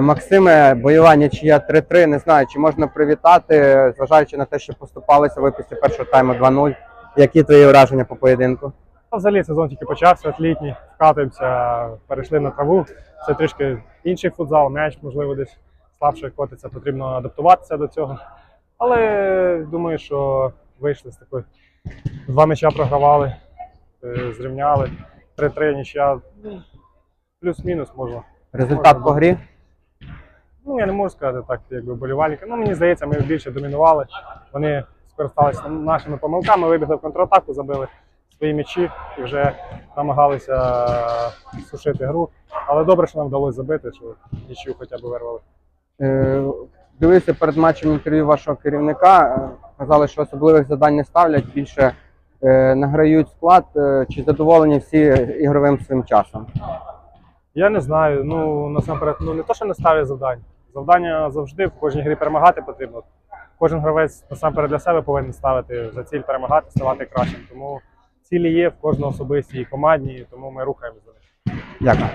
Максиме, бойова нічия 3-3. Не знаю, чи можна привітати, зважаючи на те, що поступалися ви після першого тайму 2-0. Які твої враження по поєдинку? Та Взагалі сезон тільки почався, літній, вкатуємося, перейшли на траву. Це трішки інший футзал, м'яч, можливо, десь слабше котиться, потрібно адаптуватися до цього. Але думаю, що вийшли з такої. Два м'яча програвали, е, зрівняли. 3-3 нічия. Ну, Плюс-мінус можна. Результат Можна по грі? Ну, я не можу сказати так, якби болівальники. Ну, мені здається, ми більше домінували. Вони скористалися нашими помилками, вибігли в контратаку, забили свої м'ячі і вже намагалися сушити гру. Але добре, що нам вдалося забити, що нічию хоча б вирвали. Е, Дивився перед матчем інтерв'ю вашого керівника. Е, Казали, що особливих завдань не ставлять, більше е, награють склад. Е, Чи задоволені всі ігровим своїм часом? Я не знаю. Ну насамперед, ну не то, що не ставлять завдань. Завдання завжди в кожній грі перемагати потрібно. Кожен гравець насамперед для себе повинен ставити за ціль перемагати, ставати кращим. Тому цілі є в кожного особисті і командні, тому ми рухаємося. Дякую.